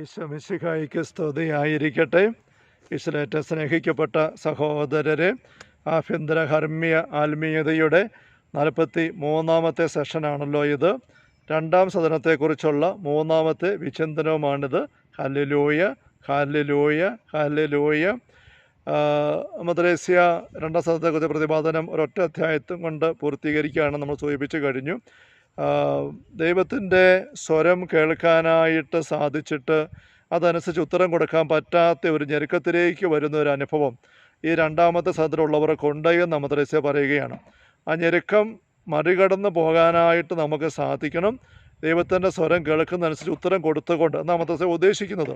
ഈശോ മിശിഹായിക്ക് സ്തുതിയായിരിക്കട്ടെ. ഈശ്വരേറ്റ സ്നേഹിക്കപ്പെട്ട സഹോദരരെ ആഭ്യന്തര ഹർമ്മീയ ആത്മീയതയുടെ നാൽപ്പത്തി മൂന്നാമത്തെ സെഷനാണല്ലോ ഇത്. രണ്ടാം സദനത്തെക്കുറിച്ചുള്ള മൂന്നാമത്തെ വിചിന്തനവുമാണിത്. ഹല്ലിലൂയ ഹല്ലിലൂയ ഹല്ലിലൂയ. മദ്രേസ്യ രണ്ടാം സദനത്തെക്കുറിച്ച് പ്രതിപാദനം ഒരൊറ്റ അധ്യായത്തും കൊണ്ട് പൂർത്തീകരിക്കുകയാണ് നമ്മൾ സൂചിപ്പിച്ചു കഴിഞ്ഞു. ദൈവത്തിന്റെ സ്വരം കേൾക്കാനായിട്ട് സാധിച്ചിട്ട് അതനുസരിച്ച് ഉത്തരം കൊടുക്കാൻ പറ്റാത്ത ഒരു ഞെരുക്കത്തിലേക്ക് വരുന്ന ഒരു അനുഭവം ഈ രണ്ടാമത്തെ സദനമുള്ളവർക്കുണ്ട് എന്ന് മദ്രസ പറയുകയാണ്. ആ ഞെരുക്കം മറികടന്ന് പോകാനായിട്ട് നമുക്ക് സാധിക്കണം. ദൈവത്തിന്റെ സ്വരം കേൾക്കുന്നതനുസരിച്ച് ഉത്തരം കൊടുത്തുകൊണ്ട് എന്നാണ് മദ്രസ ഉദ്ദേശിക്കുന്നത്.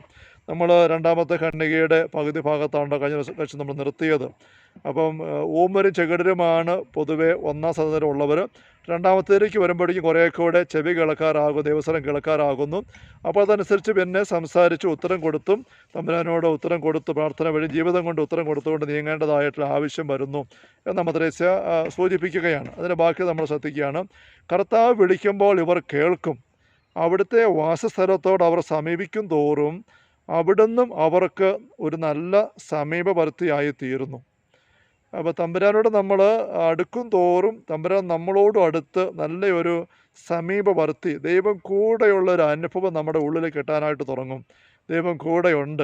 നമ്മൾ രണ്ടാമത്തെ ഖണ്ഡികയുടെ പകുതി ഭാഗത്താണ് കഴിഞ്ഞ ദിവസം നമ്മൾ നിർത്തിയത്. അപ്പം ഊമരും ചെകിടരുമാണ് പൊതുവേ ഒന്നാം സ്ഥാനത്തിൽ ഉള്ളവർ രണ്ടാമത്തേക്ക് വരുമ്പോഴേക്കും കുറേ കൂടെ ചെവി കിളക്കാറാകും ദേവസ്വരം കിളക്കാറാകുന്നു അപ്പോൾ അതനുസരിച്ച് പിന്നെ സംസാരിച്ച് ഉത്തരം കൊടുത്തും തമ്പുരാനോട് ഉത്തരം കൊടുത്ത് പ്രാർത്ഥന വഴി ജീവിതം കൊണ്ട് ഉത്തരം കൊടുത്തുകൊണ്ട് നീങ്ങേണ്ടതായിട്ടുള്ള ആവശ്യം വരുന്നു എന്ന് മദ്രേസ്യ സൂചിപ്പിക്കുകയാണ്. അതിന്റെ ബാക്കി നമ്മൾ ശ്രദ്ധിക്കുകയാണ്. കർത്താവ് വിളിക്കുമ്പോൾ ഇവർ കേൾക്കും. അവിടുത്തെ വാസസ്ഥലത്തോട് അവർ സമീപിക്കും തോറും അവിടുന്നും അവർക്ക് ഒരു നല്ല സമീപവർത്തിയായി തീരുന്നു അപ്പോൾ തമ്പുരാനോട് നമ്മൾ അടുക്കും തോറും തമ്പുരാൻ നമ്മളോടും അടുത്ത് നല്ലൊരു സമീപവർത്തി ദൈവം കൂടെയുള്ള ഒരു അനുഭവം നമ്മുടെ ഉള്ളിൽ കിട്ടാനായിട്ട് തുടങ്ങും. ദൈവം കൂടെയുണ്ട്.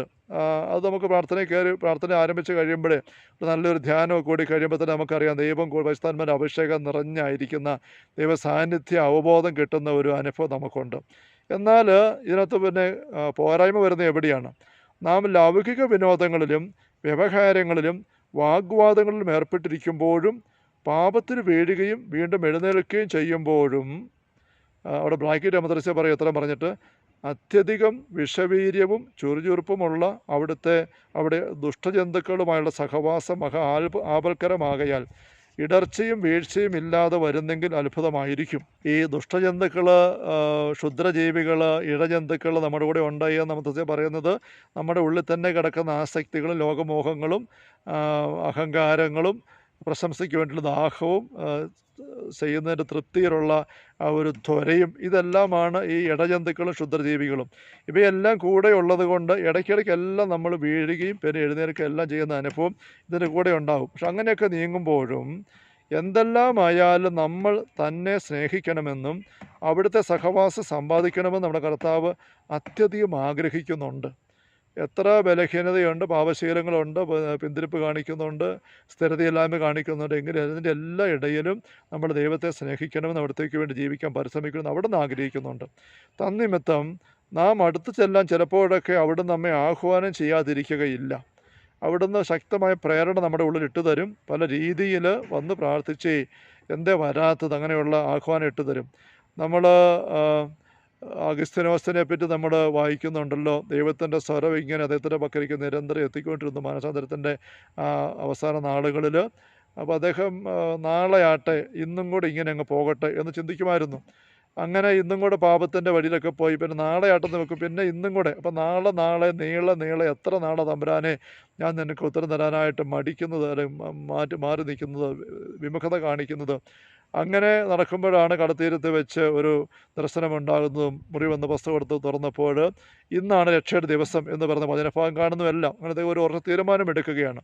അത് നമുക്ക് പ്രാർത്ഥന കയറി പ്രാർത്ഥന ആരംഭിച്ച് കഴിയുമ്പോഴേ നല്ലൊരു ധ്യാനമൊക്കെ കൂടി കഴിയുമ്പോൾ തന്നെ നമുക്കറിയാം ദൈവം പരിസ്ഥാന്മാരുടെ അഭിഷേകം നിറഞ്ഞായിരിക്കുന്ന ദൈവ സാന്നിധ്യ അവബോധം കിട്ടുന്ന ഒരു അനുഭവം നമുക്കുണ്ട്. എന്നാൽ ഇതിനകത്ത് പിന്നെ പോരായ്മ വരുന്നത് എവിടെയാണ്? നാം ലൗകിക വിനോദങ്ങളിലും വ്യവഹാരങ്ങളിലും വാഗ്വാദങ്ങളിലും ഏർപ്പെട്ടിരിക്കുമ്പോഴും പാപത്തിന് വീഴുകയും വീണ്ടും എഴുന്നേൽക്കുകയും ചെയ്യുമ്പോഴും അവിടെ ബ്രാക്കറ്റ് മദ്രസ പറയും എത്ര പറഞ്ഞിട്ട് അത്യധികം വിഷവീര്യവും ചുറുചുറുപ്പുമുള്ള അവിടുത്തെ അവിടെ ദുഷ്ടജന്തുക്കളുമായുള്ള സഹവാസം മഹാ ആപൽക്കരമാകയാൽ ഇടർച്ചയും വീഴ്ചയും ഇല്ലാതെ വരുന്നെങ്കിൽ അത്ഭുതമായിരിക്കും. ഈ ദുഷ്ടജന്തുക്കൾ ക്ഷുദ്രജീവികൾ ഇഴജന്തുക്കൾ നമ്മുടെ കൂടെ ഉണ്ടായി എന്ന് നമുക്ക് പറയുന്നത്. നമ്മുടെ ഉള്ളിൽ തന്നെ കിടക്കുന്ന ആസക്തികളും ലോകമോഹങ്ങളും അഹങ്കാരങ്ങളും പ്രശംസയ്ക്ക് വേണ്ടിയുള്ള ദാഹവും ചെയ്യുന്നതിന്റെ തൃപ്തിയിലുള്ള ആ ഒരു ത്വരയും ഇതെല്ലാമാണ് ഈ ഇടജന്തുക്കളും ക്ഷുദ്രജീവികളും. ഇവയെല്ലാം കൂടെ ഉള്ളത് കൊണ്ട് ഇടയ്ക്കിടയ്ക്കെല്ലാം നമ്മൾ വീഴുകയും പിന്നെ എഴുന്നേൽക്കുക എല്ലാം ചെയ്യുന്ന അനുഭവം ഇതിന്റെ കൂടെ ഉണ്ടാകും. പക്ഷെ അങ്ങനെയൊക്കെ നീങ്ങുമ്പോഴും എന്തെല്ലാമായാലും നമ്മൾ തന്നെ സ്നേഹിക്കണമെന്നും അവിടുത്തെ സഹവാസം സമ്പാദിക്കണമെന്നും നമ്മുടെ കർത്താവ് അത്യധികം ആഗ്രഹിക്കുന്നുണ്ട്. എത്ര ബലഹീനതയുണ്ട് പാപശീലങ്ങളുണ്ട് പിന്തിരിപ്പ് കാണിക്കുന്നുണ്ട് സ്ഥിരതയില്ലായ്മ കാണിക്കുന്നുണ്ട് എങ്കിലും അതിന്റെ എല്ലാ ഇടയിലും നമ്മൾ ദൈവത്തെ സ്നേഹിക്കണമെന്ന് അവിടത്തേക്ക് വേണ്ടി ജീവിക്കാൻ പരിശ്രമിക്കണമെന്ന് അവിടെ നിന്ന് ആഗ്രഹിക്കുന്നുണ്ട്. തന്നിമിത്തം നാം അടുത്ത് ചെല്ലാൻ ചിലപ്പോഴൊക്കെ അവിടെ നമ്മെ ആഹ്വാനം ചെയ്യാതിരിക്കുകയില്ല. അവിടുന്ന് ശക്തമായ പ്രേരണ നമ്മുടെ ഉള്ളിൽ ഇട്ടു തരും പല രീതിയിൽ വന്ന് പ്രാർത്ഥിച്ച് എന്തേ വരാത്തത് അങ്ങനെയുള്ള ആഹ്വാനം ഇട്ടു തരും. നമ്മൾ അഗസ്ത്യനോസ്തനെ പറ്റി നമ്മൾ വായിക്കുന്നുണ്ടല്ലോ. ദൈവത്തിന്റെ സ്വരം ഇങ്ങനെ അദ്ദേഹത്തിന്റെ പക്കലേക്ക് നിരന്തരം എത്തിക്കൊണ്ടിരുന്നു മാനസാന്തരത്തിന്റെ അവസാന നാളുകളിൽ അപ്പോൾ അദ്ദേഹം നാളെ ആട്ടെ ഇന്നും കൂടെ ഇങ്ങനെ അങ്ങ് പോകട്ടെ എന്ന് ചിന്തിക്കുമായിരുന്നു. അങ്ങനെ ഇന്നും കൂടെ പാപത്തിന്റെ വഴിയിലൊക്കെ പോയി. പിന്നെ നാളെ ആട്ടെന്ന് വെക്കും. പിന്നെ ഇന്നും കൂടെ അപ്പം നാളെ നാളെ നീളെ നീളെ എത്ര നാളെ തമ്പുരാനെ ഞാൻ നിനക്ക് ഉത്തരം തരാനായിട്ട് മടിക്കുന്നത് അല്ലെങ്കിൽ മാറ്റി മാറി നിൽക്കുന്നത് വിമുഖത കാണിക്കുന്നത്. അങ്ങനെ നടക്കുമ്പോഴാണ് കടത്തീരത്ത് വെച്ച് ഒരു ദർശനമുണ്ടാകുന്നതും മുറി വന്ന് പുസ്തകം എടുത്ത് തുറന്നപ്പോൾ ഇന്നാണ് രക്ഷയുടെ ദിവസം എന്ന് പറഞ്ഞ വചനഭാഗം കാണുന്നതെല്ലാം അങ്ങനത്തെ ഒരു ഉറച്ച തീരുമാനം എടുക്കുകയാണ്.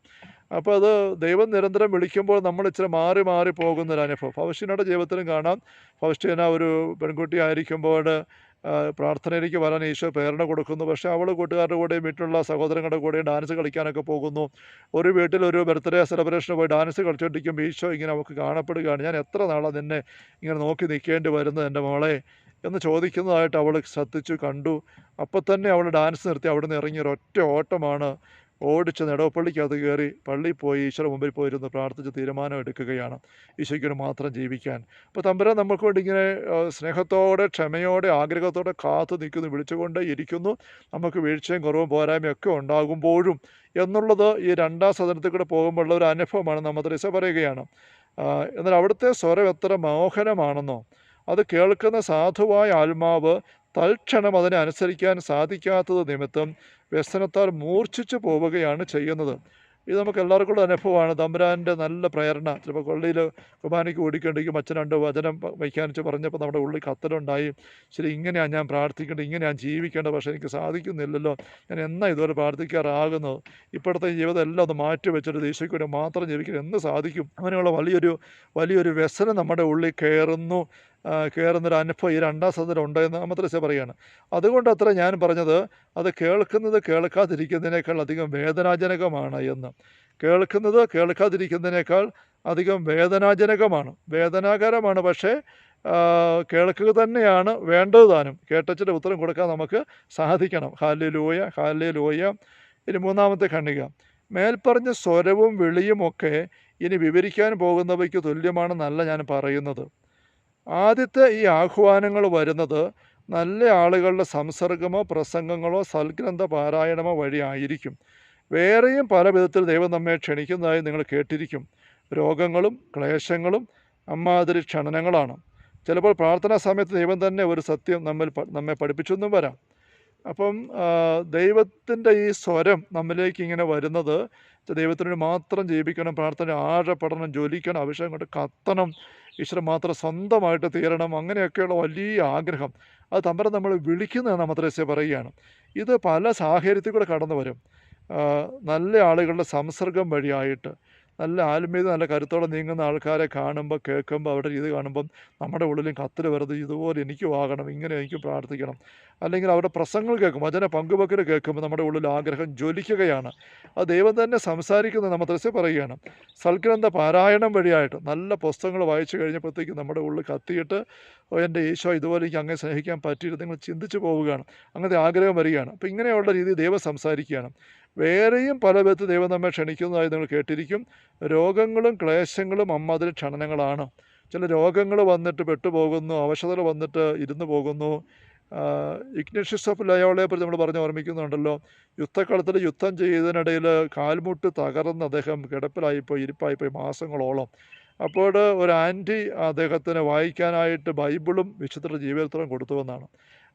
അപ്പോൾ അത് ദൈവം നിരന്തരം വിളിക്കുമ്പോൾ നമ്മൾ ഇച്ചിരി മാറി മാറി പോകുന്ന ഒരു അനുഭവം ഫൗസ്റ്റീനയുടെ ജീവിതത്തിലും കാണാം. ഫൗസ്റ്റീന ഒരു പെൺകുട്ടി ആയിരിക്കുമ്പോൾ പ്രാർത്ഥനയിലേക്ക് വരാൻ ഈശോ പ്രേരണ കൊടുക്കുന്നു. പക്ഷേ അവൾ കൂട്ടുകാരുടെ കൂടെയും വീട്ടിലുള്ള സഹോദരങ്ങളുടെ കൂടെ ഡാൻസ് കളിക്കാനൊക്കെ പോകുന്നു. ഒരു വീട്ടിൽ ഒരു ബർത്ത്ഡേ സെലിബ്രേഷന് പോയി ഡാൻസ് കളിച്ചുകൊണ്ടിരിക്കുമ്പോൾ ഈശോ ഇങ്ങനെ അവൾക്ക് കാണപ്പെടുകയാണ്. ഞാൻ എത്ര നാളാണ് നിന്നെ ഇങ്ങനെ നോക്കി നിൽക്കേണ്ടി വരുന്നത് എന്റെ മോളെ? എന്ന് ചോദിക്കുന്നതായിട്ട് അവൾ ശ്രദ്ധിച്ചു കണ്ടു. അപ്പോൾ തന്നെ അവൾ ഡാൻസ് നിർത്തി അവിടെ നിന്ന് ഇറങ്ങിയ ഒറ്റ ഓട്ടമാണ് ഓടിച്ച് നെടവപ്പള്ളിക്കകത്ത് കയറി പള്ളിയിൽ പോയി ഈശ്വര മുമ്പിൽ പോയിരുന്ന് പ്രാർത്ഥിച്ച് തീരുമാനം എടുക്കുകയാണ്. ഈശോയ്ക്ക് മാത്രം ജീവിക്കാൻ. അപ്പോൾ തമ്പുരാൻ നമുക്ക് വേണ്ടി ഇങ്ങനെ സ്നേഹത്തോടെ ക്ഷമയോടെ ആഗ്രഹത്തോടെ കാത്തു നിൽക്കുന്നു വിളിച്ചുകൊണ്ട് ഇരിക്കുന്നു. നമുക്ക് വീഴ്ചയും കുറവും പോരായ്മയും ഒക്കെ ഉണ്ടാകുമ്പോഴും എന്നുള്ളത് ഈ രണ്ടാം സദനത്തിൽ കൂടെ പോകുമ്പോഴുള്ള ഒരു അനുഭവമാണ് നമ്മൾ റിസ പറയുകയാണ്. എന്നാൽ അവിടുത്തെ സ്വരം എത്ര മനോഹരമാണെന്നോ അത് കേൾക്കുന്ന സാധുവായ ആത്മാവ് തൽക്ഷണം അതിനെ അനുസരിക്കാൻ സാധിക്കാത്തത് നിമിത്തം വ്യസനത്താൽ മൂർച്ഛിച്ചു പോവുകയാണ് ചെയ്യുന്നത്. ഇത് നമുക്ക് എല്ലാവർക്കും അനുഭവമാണ്. തമ്പുരാന്റെ നല്ല പ്രേരണ. ചിലപ്പോൾ കൊള്ളിയിൽ കുർബാനയ്ക്ക് ഓടിക്കണ്ടെങ്കിൽ അച്ഛൻ രണ്ട് വചനം വയ്ക്കാനിച്ച് പറഞ്ഞപ്പോൾ നമ്മുടെ ഉള്ളിൽ കത്തലുണ്ടായി. ശരി ഇങ്ങനെയാണ് ഞാൻ പ്രാർത്ഥിക്കേണ്ടത് ഇങ്ങനെയാണ് ജീവിക്കേണ്ടത് പക്ഷേ എനിക്ക് സാധിക്കുന്നില്ലല്ലോ. ഞാൻ എന്നാ ഇതുവരെ പ്രാർത്ഥിക്കാറാകുന്നത്? ഇപ്പോഴത്തെ ജീവിതം എല്ലാം ഒന്ന് മാറ്റി വെച്ചിട്ട് ദേശീയക്ക് മാത്രം ജീവിക്കാൻ എന്ന് സാധിക്കും? അങ്ങനെയുള്ള വലിയൊരു വലിയൊരു വ്യസനം നമ്മുടെ ഉള്ളിൽ കയറുന്നു. കയറുന്നൊരു അനുഭവം ഈ രണ്ടാം സദനം ഉണ്ടെന്ന് അമ്മത്രശ പറയുകയാണ്. അതുകൊണ്ട് അത്ര ഞാൻ പറഞ്ഞത് അത് കേൾക്കുന്നത് കേൾക്കാതിരിക്കുന്നതിനേക്കാൾ അധികം വേദനാജനകമാണ് എന്ന്. കേൾക്കുന്നത് കേൾക്കാതിരിക്കുന്നതിനേക്കാൾ അധികം വേദനാജനകമാണ്. വേദനാകരമാണ് പക്ഷേ കേൾക്കുക തന്നെയാണ് വേണ്ടത് താനും. കേട്ടച്ചിന്റെ ഉത്തരം കൊടുക്കാൻ നമുക്ക് സാധിക്കണം. ഹാലി ലൂയ ഹാലി ലൂയ ഇനി മൂന്നാമത്തെ ഖണ്ഡിക. മേൽപ്പറഞ്ഞ സ്വരവും വിളിയുമൊക്കെ ഇനി വിവരിക്കാൻ പോകുന്നവയ്ക്ക് തുല്യമാണെന്നല്ല ഞാൻ പറയുന്നത്. ആദ്യത്തെ ഈ ആഹ്വാനങ്ങൾ വരുന്നത് നല്ല ആളുകളുടെ സംസർഗമോ പ്രസംഗങ്ങളോ സൽഗ്രന്ഥ പാരായണമോ വഴിയായിരിക്കും വേറെയും പല വിധത്തിൽ ദൈവം നമ്മെ ക്ഷണിക്കുന്നതായി നിങ്ങൾ കേട്ടിരിക്കും. രോഗങ്ങളും ക്ലേശങ്ങളും അമ്മാതിരി ക്ഷണനങ്ങളാണ്. ചിലപ്പോൾ പ്രാർത്ഥനാ സമയത്ത് ദൈവം തന്നെ ഒരു സത്യം നമ്മൾ നമ്മെ പഠിപ്പിച്ചൊന്നും വരാം. അപ്പം ദൈവത്തിന്റെ ഈ സ്വരം നമ്മിലേക്ക് ഇങ്ങനെ വരുന്നത് ദൈവത്തിനോട് മാത്രം ജീവിക്കണം പ്രാർത്ഥന ആഴപ്പെടണം ജ്വലിക്കണം അഭിഷേകം കൊണ്ട് കത്തണം ഈശ്വരൻ മാത്രം സ്വന്തമായിട്ട് തീരണം അങ്ങനെയൊക്കെയുള്ള വലിയ ആഗ്രഹം. അത് തമ്പരം നമ്മൾ വിളിക്കുന്നതെന്ന് മദ്രസ പറയുകയാണ്. ഇത് പല സാഹചര്യത്തിൽ കൂടെ കടന്നു വരും നല്ല ആളുകളുടെ സംസർഗം വഴിയായിട്ട്. നല്ല ആത്മീയത നല്ല കരുത്തോടെ നീങ്ങുന്ന ആൾക്കാരെ കാണുമ്പോൾ കേൾക്കുമ്പോൾ അവരുടെ ഇത് കാണുമ്പം നമ്മുടെ ഉള്ളിലും കത്തിൽ വെറുതെ ഇതുപോലെ എനിക്കും ആകണം ഇങ്ങനെ എനിക്കും പ്രാർത്ഥിക്കണം. അല്ലെങ്കിൽ അവരുടെ പ്രസംഗങ്ങൾ കേൾക്കും വചന പങ്കുവെക്കൽ കേൾക്കുമ്പോൾ നമ്മുടെ ഉള്ളിൽ ആഗ്രഹം ജ്വലിക്കുകയാണ്. അത് ദൈവം തന്നെ സംസാരിക്കുന്നത് നമ്മൾ ത്രസ്യ പറയുകയാണ്. സൽഗ്രന്ഥ പാരായണം വഴിയായിട്ട് നല്ല പുസ്തകങ്ങൾ വായിച്ചു കഴിഞ്ഞപ്പോഴത്തേക്കും നമ്മുടെ ഉള്ളിൽ കത്തിയിട്ട് എന്റെ ഈശോ ഇതുപോലെ എനിക്ക് അങ്ങനെ സ്നേഹിക്കാൻ പറ്റിയിട്ട് നിങ്ങൾ ചിന്തിച്ചു പോവുകയാണ്. അങ്ങനത്തെ ആഗ്രഹം വരികയാണ്. അപ്പോൾ ഇങ്ങനെയുള്ള രീതി ദൈവം സംസാരിക്കുകയാണ്. വേറെയും പല വിധത്ത് ദൈവം നമ്മെ ക്ഷണിക്കുന്നതായി നിങ്ങൾ കേട്ടിരിക്കും. രോഗങ്ങളും ക്ലേശങ്ങളും അമ്മാതിരി ക്ഷണനങ്ങളാണ്. ചില രോഗങ്ങൾ വന്നിട്ട് പെട്ടുപോകുന്നു അവശതകൾ വന്നിട്ട് ഇരുന്ന് പോകുന്നു. ഇഗ്നേഷ്യസ് ഓഫ് ലയോളയെപ്പറ്റി നമ്മൾ പറഞ്ഞ് ഓർമ്മിക്കുന്നുണ്ടല്ലോ. യുദ്ധക്കളത്തിൽ യുദ്ധം ചെയ്തതിനിടയിൽ കാൽമുട്ട് തകർന്ന് അദ്ദേഹം കിടപ്പിലായിപ്പോയി ഇരിപ്പായിപ്പോയി മാസങ്ങളോളം. അപ്പോൾ ഒരു ആന്റി അദ്ദേഹത്തിന് വായിക്കാനായിട്ട് ബൈബിളും വിശുദ്ധ ജീവചരിത്രം കൊടുത്തുവെന്നാണ്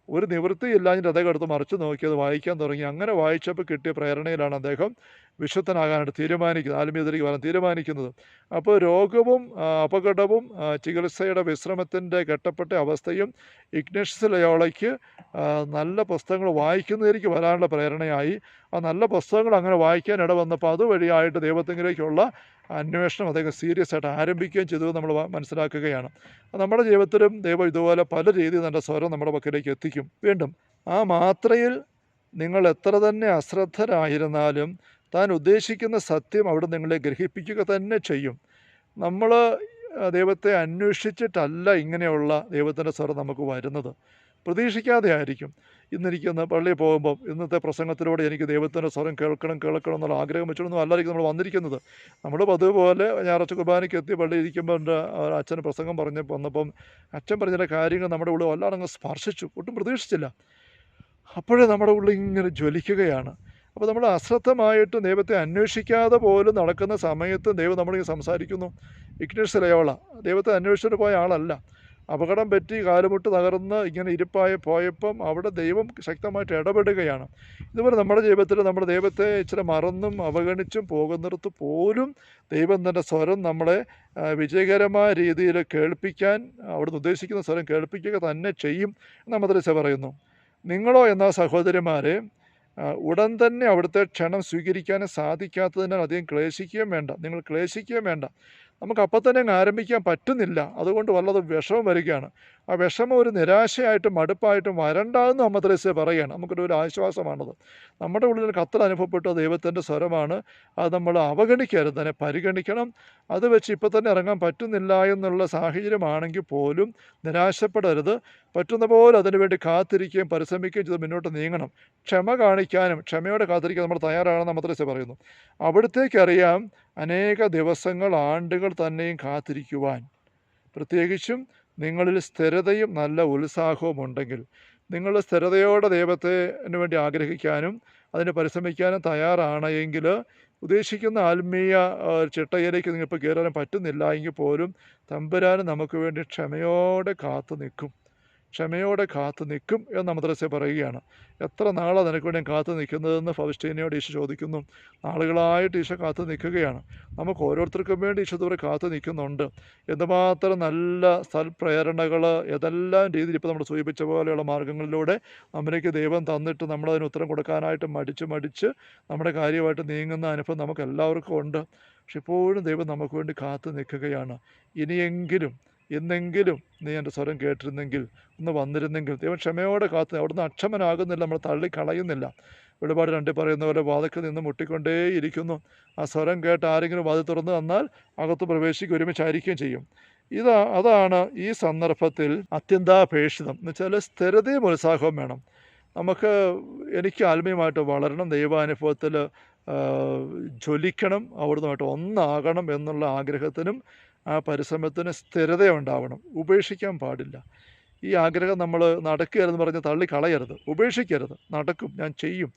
ഒരു നിവൃത്തിയില്ലാഞ്ഞിട്ട് അദ്ദേഹം എടുത്ത് മറിച്ച് നോക്കിയത് വായിക്കാൻ തുടങ്ങി. അങ്ങനെ വായിച്ചപ്പോൾ കിട്ടിയ പ്രേരണയിലാണ് അദ്ദേഹം വിശുദ്ധനാകാനായിട്ട് തീരുമാനിക്കുന്നത് ആത്മീയതയിലേക്ക് വരാൻ തീരുമാനിക്കുന്നത്. അപ്പോൾ രോഗവും അപകടവും ചികിത്സയുടെ വിശ്രമത്തിന്റെ ഘട്ടപ്പെട്ട അവസ്ഥയും ഇഗ്നഷ്യസ് ലയോളയ്ക്ക് നല്ല പുസ്തകങ്ങൾ വായിക്കുന്നതിലേക്ക് വരാനുള്ള പ്രേരണയായി. ആ നല്ല പുസ്തകങ്ങൾ അങ്ങനെ വായിക്കാൻ ഇട വന്നപ്പോൾ അതുവഴിയായിട്ട് ദൈവത്തിങ്കിലേക്കുള്ള അന്വേഷണം അദ്ദേഹം സീരിയസ് ആയിട്ട് ആരംഭിക്കുകയും ചെയ്തു നമ്മൾ മനസ്സിലാക്കുകയാണ്. നമ്മുടെ ജീവിതത്തിലും ദൈവം ഇതുപോലെ പല രീതിയിൽ നല്ല സ്വരം നമ്മുടെ പക്കലേക്ക് എത്തിക്കും. വീണ്ടും ആ മാത്രയിൽ നിങ്ങൾ എത്ര തന്നെ അശ്രദ്ധരായിരുന്നാലും താൻ ഉദ്ദേശിക്കുന്ന സത്യം അവിടെ നിങ്ങളെ ഗ്രഹിപ്പിക്കുക തന്നെ ചെയ്യും. നമ്മൾ ദൈവത്തെ അന്വേഷിച്ചിട്ടല്ല ഇങ്ങനെയുള്ള ദൈവത്തിന്റെ സ്വരം നമുക്ക് വരുന്നത്. പ്രതീക്ഷിക്കാതെ ആയിരിക്കും ഇന്നിരിക്കുന്ന പള്ളിയിൽ പോകുമ്പം ഇന്നത്തെ പ്രസംഗത്തിലൂടെ എനിക്ക് ദൈവത്തിന്റെ സ്വരം കേൾക്കണം കേൾക്കണം എന്നുള്ള ആഗ്രഹം വെച്ചിട്ടൊന്നും അല്ലായിരിക്കും നമ്മൾ വന്നിരിക്കുന്നത്. നമ്മൾ പതുപോലെ പോലെ ഞായറാഴ്ച കുർബാനയ്ക്ക് എത്തി പള്ളിയിൽ ഇരിക്കുമ്പോൾ എന്റെ അച്ഛൻ പ്രസംഗം പറഞ്ഞ് വന്നപ്പം അച്ഛൻ പറഞ്ഞ കാര്യങ്ങൾ നമ്മുടെ ഉള്ളിൽ വല്ലാതെ അങ്ങ് സ്പർശിച്ചു. ഒട്ടും പ്രതീക്ഷിച്ചില്ല. അപ്പോഴേ നമ്മുടെ ഉള്ളിൽ ഇങ്ങനെ ജ്വലിക്കുകയാണ്. അപ്പോൾ നമ്മൾ അശ്രദ്ധമായിട്ട് ദൈവത്തെ അന്വേഷിക്കാതെ പോലും നടക്കുന്ന സമയത്ത് ദൈവം നമ്മളിങ്ങനെ സംസാരിക്കുന്നു. Ignatius Loyola. ദൈവത്തെ അന്വേഷിച്ചിട്ട് പോയ ആളല്ല. അപകടം പറ്റി കാലുമുട്ട് തകർന്ന് ഇങ്ങനെ ഇരിപ്പായി പോയപ്പം അവിടെ ദൈവം ശക്തമായിട്ട് ഇടപെടുകയാണ്. ഇതുപോലെ നമ്മുടെ ജീവിതത്തിൽ നമ്മുടെ ദൈവത്തെ ഇച്ചിരി മറന്നും അവഗണിച്ചും പോകുന്നിടത്ത് പോലും ദൈവം തന്റെ സ്വരം നമ്മളെ വിജയകരമായ രീതിയിൽ കേൾപ്പിക്കാൻ അവിടുന്ന് ഉദ്ദേശിക്കുന്ന സ്വരം കേൾപ്പിക്കുക തന്നെ ചെയ്യും എന്ന് മദ്രസ പറയുന്നു. നിങ്ങളോ എന്ന സഹോദരിമാരെ ഉടൻ തന്നെ അവിടുത്തെ ക്ഷണം സ്വീകരിക്കാനും സാധിക്കാത്തതിനാൽ അധികം ക്ലേശിക്കുകയും വേണ്ട. നിങ്ങൾ ക്ലേശിക്കുകയും വേണ്ട. നമുക്ക് അപ്പം തന്നെ അങ്ങ് ആരംഭിക്കാൻ പറ്റുന്നില്ല. അതുകൊണ്ട് വല്ലതും വിഷമം വരികയാണ്. ആ വിഷമം ഒരു നിരാശയായിട്ടും മടുപ്പായിട്ടും വരണ്ടാന്ന് അമ്മദ്രസ്യ പറയുകയാണ് നമുക്കൊരു ഒരു ആശ്വാസമാണത് നമ്മുടെ ഉള്ളിൽ കത്തൽ അനുഭവപ്പെട്ട. ദൈവത്തിന്റെ സ്വരമാണ്. അത് നമ്മൾ അവഗണിക്കരുത്. തന്നെ പരിഗണിക്കണം. അത് വെച്ച് ഇപ്പം തന്നെ ഇറങ്ങാൻ പറ്റുന്നില്ല എന്നുള്ള സാഹചര്യമാണെങ്കിൽ പോലും നിരാശപ്പെടരുത്. പറ്റുന്ന പോലെ അതിനുവേണ്ടി കാത്തിരിക്കുകയും പരിശ്രമിക്കുകയും ചെയ്ത് മുന്നോട്ട് നീങ്ങണം. ക്ഷമ കാണിക്കാനും ക്ഷമയോടെ കാത്തിരിക്കാൻ നമ്മൾ തയ്യാറാണെന്ന് അമ്മത്രേസ്യ പറയുന്നു. അവിടത്തേക്കറിയാം അനേക ദിവസങ്ങൾ ആണ്ടുകൾ തന്നെയും കാത്തിരിക്കുവാൻ. പ്രത്യേകിച്ചും നിങ്ങളിൽ സ്ഥിരതയും നല്ല ഉത്സാഹവും ഉണ്ടെങ്കിൽ നിങ്ങൾ സ്ഥിരതയോടെ ദൈവത്തിന് വേണ്ടി ആഗ്രഹിക്കാനും അതിന് പരിശ്രമിക്കാനും തയ്യാറാണ് എങ്കിൽ ഉദ്ദേശിക്കുന്ന ആത്മീയ ചിട്ടയിലേക്ക് ഇപ്പോൾ കയറാനും പറ്റുന്നില്ല എങ്കിൽ പോലും തമ്പുരാൻ നമുക്ക് വേണ്ടി ക്ഷമയോടെ കാത്തു നിൽക്കും. ക്ഷമയോടെ കാത്തു നിൽക്കും എന്ന് മദ്രസ പറയുകയാണ്. എത്ര നാളാണ് നിനക്ക് വേണ്ടി കാത്തു നിൽക്കുന്നതെന്ന് ഫൗസ്റ്റീനയോട് ഈശോ ചോദിക്കുന്നു. നാളുകളായിട്ട് ഈശോ കാത്തു നിൽക്കുകയാണ്. നമുക്ക് ഓരോരുത്തർക്കും വേണ്ടി ഈശോ ദൂരെ കാത്തു നിൽക്കുന്നുണ്ട്. എന്തുമാത്രം നല്ല സൽപ്രേരണകൾ ഏതെല്ലാം രീതിയിൽ ഇപ്പോൾ നമ്മൾ സൂചിപ്പിച്ച പോലെയുള്ള മാർഗങ്ങളിലൂടെ നമ്മിലേക്ക് ദൈവം തന്നിട്ട് നമ്മളതിന് ഉത്തരം കൊടുക്കാനായിട്ട് മടിച്ച് മടിച്ച് നമ്മുടെ കാര്യമായിട്ട് നീങ്ങുന്ന അനുഭവം നമുക്ക് എല്ലാവർക്കും ഉണ്ട്. പക്ഷെ ഇപ്പോഴും ദൈവം നമുക്ക് വേണ്ടി കാത്തു നിൽക്കുകയാണ്. ഇനിയെങ്കിലും എന്നെങ്കിലും നീ എന്റെ സ്വരം കേട്ടിരുന്നെങ്കിൽ ഒന്ന് വന്നിരുന്നെങ്കിൽ ദൈവം ക്ഷമയോടെ കാത്തു അവിടുന്ന് അക്ഷമനാകുന്നില്ല നമ്മൾ തള്ളിക്കളയുന്നില്ല. വെളിപാട് രണ്ടി പറയുന്ന പോലെ വാതിക്കൽ നിന്ന് മുട്ടിക്കൊണ്ടേയിരിക്കുന്നു. ആ സ്വരം കേട്ട് ആരെങ്കിലും വാതിൽ തുറന്നു തന്നാൽ അകത്ത് പ്രവേശിക്കുക ഒരുമിച്ചായിരിക്കുകയും ചെയ്യും. ഇതാ അതാണ് ഈ സന്ദർഭത്തിൽ അത്യന്താപേക്ഷിതം. എന്ന് വെച്ചാൽ സ്ഥിരതയും ഉത്സാഹവും വേണം. നമുക്ക് എനിക്ക് ആത്മീയമായിട്ട് വളരണം ദൈവാനുഭവത്തിൽ ജ്വലിക്കണം അവിടുന്നുമായിട്ട് ഒന്നാകണം എന്നുള്ള ആഗ്രഹത്തിനും ആ പരിശ്രമത്തിന് സ്ഥിരതയുണ്ടാവണം. ഉപേക്ഷിക്കാൻ പാടില്ല. ഈ ആഗ്രഹം നമ്മൾ നടക്കുകയെന്ന് പറഞ്ഞ് തള്ളിക്കളയരുത്. ഉപേക്ഷിക്കരുത്. നടക്കും. ഞാൻ ചെയ്യും.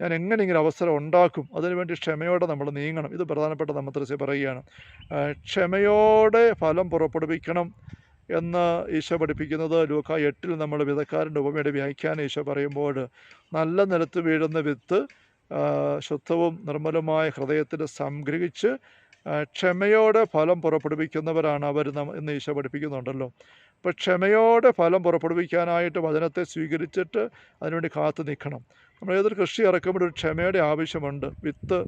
ഞാൻ എങ്ങനെ ഇങ്ങനെ അവസരം ഉണ്ടാക്കും. അതിനുവേണ്ടി ക്ഷമയോടെ നമ്മൾ നീങ്ങണം. ഇത് പ്രധാനപ്പെട്ട നമ്മത്രസ്യ പറയുകയാണ്. ക്ഷമയോടെ ഫലം പുറപ്പെടുവിക്കണം എന്ന് ഈശോ പഠിപ്പിക്കുന്നത് ലൂക്ക എട്ടിൽ നമ്മൾ വിധക്കാരന്റെ ഉപമയുടെ വ്യാഖ്യാനം ഈശോ പറയുമ്പോൾ നല്ല നിലത്ത് വീഴുന്ന വിത്ത് ശുദ്ധവും നിർമ്മലമായ ഹൃദയത്തിൽ സംഗ്രഹിച്ച് ക്ഷമയോടെ ഫലം പുറപ്പെടുവിക്കുന്നവരാണ് അവർ എന്ന് ഈശോ പഠിപ്പിക്കുന്നുണ്ടല്ലോ. അപ്പോൾ ക്ഷമയോടെ ഫലം പുറപ്പെടുവിക്കാനായിട്ട് വചനത്തെ സ്വീകരിച്ചിട്ട് അതിനുവേണ്ടി കാത്തു നിൽക്കണം. നമ്മൾ ഏതൊരു കൃഷി ഇറക്കുമ്പോൾ ഒരു ക്ഷമയുടെ ആവശ്യമുണ്ട്. വിത്ത്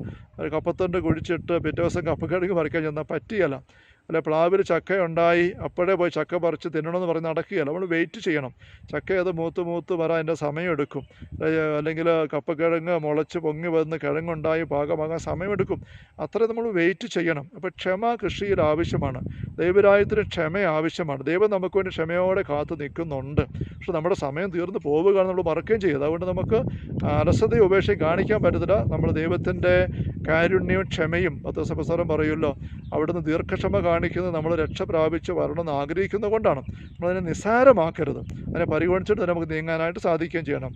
കപ്പത്തണ്ട് കുഴിച്ചിട്ട് പിറ്റേ ദിവസം കപ്പക്കിഴങ്ങ് പറിക്കാൻ ചെന്നാൽ പറ്റിയല്ല. അല്ലെ പ്ലാവിൽ ചക്ക ഉണ്ടായി അപ്പോഴേ പോയി ചക്ക പറിച്ച് തിന്നണമെന്ന് പറഞ്ഞ് നടക്കുകയല്ല നമ്മൾ വെയിറ്റ് ചെയ്യണം. ചക്ക അത് മൂത്ത് മൂത്ത് വരാൻ അതിന്റെ സമയമെടുക്കും അല്ലെങ്കിൽ കപ്പക്കിഴങ്ങ് മുളച്ച് പൊങ്ങി വന്ന് കിഴങ്ങുണ്ടായി പാകമാകാൻ സമയമെടുക്കും. അത്ര നമ്മൾ വെയിറ്റ് ചെയ്യണം. അപ്പോൾ ക്ഷമ കൃഷിയിൽ ആവശ്യമാണ്. ദൈവരായത്തിന് ക്ഷമ ആവശ്യമാണ്. ദൈവം നമുക്ക് വേണ്ടി ക്ഷമയോടെ കാത്തു നിൽക്കുന്നുണ്ട്. പക്ഷെ നമ്മുടെ സമയം തീർന്നു പോവുകയാണ് നമ്മൾ മറക്കുകയും ചെയ്യും അതുകൊണ്ട് നമുക്ക് അലസതയും ഉപേക്ഷയും കാണിക്കാൻ പറ്റത്തില്ല. നമ്മൾ ദൈവത്തിന്റെ കാരുണ്യവും ക്ഷമയും പത്ത് പത്രസഭസ്വരം പറയുമല്ലോ അവിടുന്ന് ദീർഘക്ഷമ കാണിക്കുന്നത് നമ്മൾ രക്ഷ പ്രാപിച്ച് വരണമെന്ന് ആഗ്രഹിക്കുന്നത് കൊണ്ടാണ് നമ്മളതിനെ നിസ്സാരമാക്കരുത്. അതിനെ പരിഗണിച്ചിട്ട് നമുക്ക് നീങ്ങാനായിട്ട് സാധിക്കുകയും ചെയ്യണം.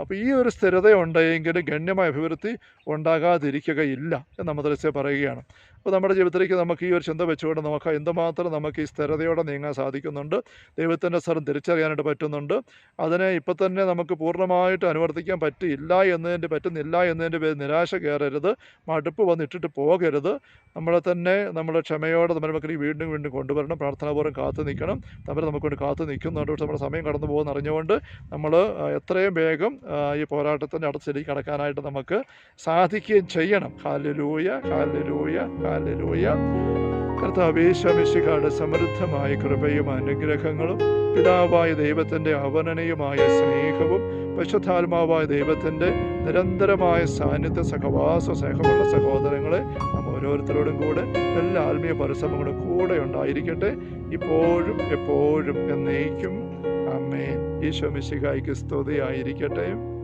അപ്പോൾ ഈ ഒരു സ്ഥിരത ഗണ്യമായ അഭിവൃദ്ധി ഉണ്ടാകാതിരിക്കുകയില്ല എന്ന് മദ്രസ പറയുകയാണ്. അപ്പോൾ നമ്മുടെ ജീവിതത്തിലേക്ക് നമുക്ക് ഈ ഒരു ചിന്ത വെച്ചുകൊണ്ട് നമുക്ക് എന്തുമാത്രം നമുക്ക് ഈ സ്ഥിരതയോടെ നീങ്ങാൻ സാധിക്കുന്നുണ്ട് ദൈവത്തിന്റെ സ്ഥലം തിരിച്ചറിയാനായിട്ട് പറ്റുന്നുണ്ട് അതിനെ ഇപ്പം തന്നെ നമുക്ക് പൂർണമായിട്ട് അനുവർത്തിക്കാൻ പറ്റില്ല എന്നതിന്റെ പറ്റുന്നില്ല എന്നതിന്റെ പേര് നിരാശ കയറരുത് മടുപ്പ് വന്നിട്ടിട്ട് പോകരുത്. നമ്മളെ തന്നെ നമ്മുടെ ക്ഷമയോടെ നമ്മുടെ മക്കളെ വീണ്ടും വീണ്ടും കൊണ്ടുവരണം പ്രാർത്ഥനാപൂർവം കാത്തു നിൽക്കണം. തമ്മിൽ നമുക്ക് വേണ്ടി കാത്തു നിൽക്കുന്നുണ്ട് പക്ഷെ നമ്മുടെ സമയം കടന്നു പോകുന്ന അറിഞ്ഞുകൊണ്ട് നമ്മൾ എത്രയും വേഗം ഈ പോരാട്ടത്തിന്റെ അടുത്തേക്ക് കടക്കാനായിട്ട് നമുക്ക് സാധിക്കുകയും ചെയ്യണം. ഹാലലൂയ ഹാലലൂയ ഹാലലൂയ കർത്താവേശമിശികാട് സമൃദ്ധമായ കൃപയും അനുഗ്രഹങ്ങളും പിതാവായ ദൈവത്തിന്റെ അവനനയുമായ സ്നേഹവും പശുദ്ധാത്മാവായ ദൈവത്തിന്റെ നിരന്തരമായ സാന്നിധ്യ സഹവാസ സ്നേഹമുള്ള സഹോദരങ്ങളെ നമ്മൾ ഓരോരുത്തരോടും കൂടെ എല്ലാ ആത്മീയ പരിശ്രമങ്ങളും കൂടെ ഉണ്ടായിരിക്കട്ടെ. ഇപ്പോഴും എപ്പോഴും എന്നേക്കും. അമ്മേ ഈശോ മിശിഹായിക്ക് സ്തുതിയായിരിക്കട്ടെ.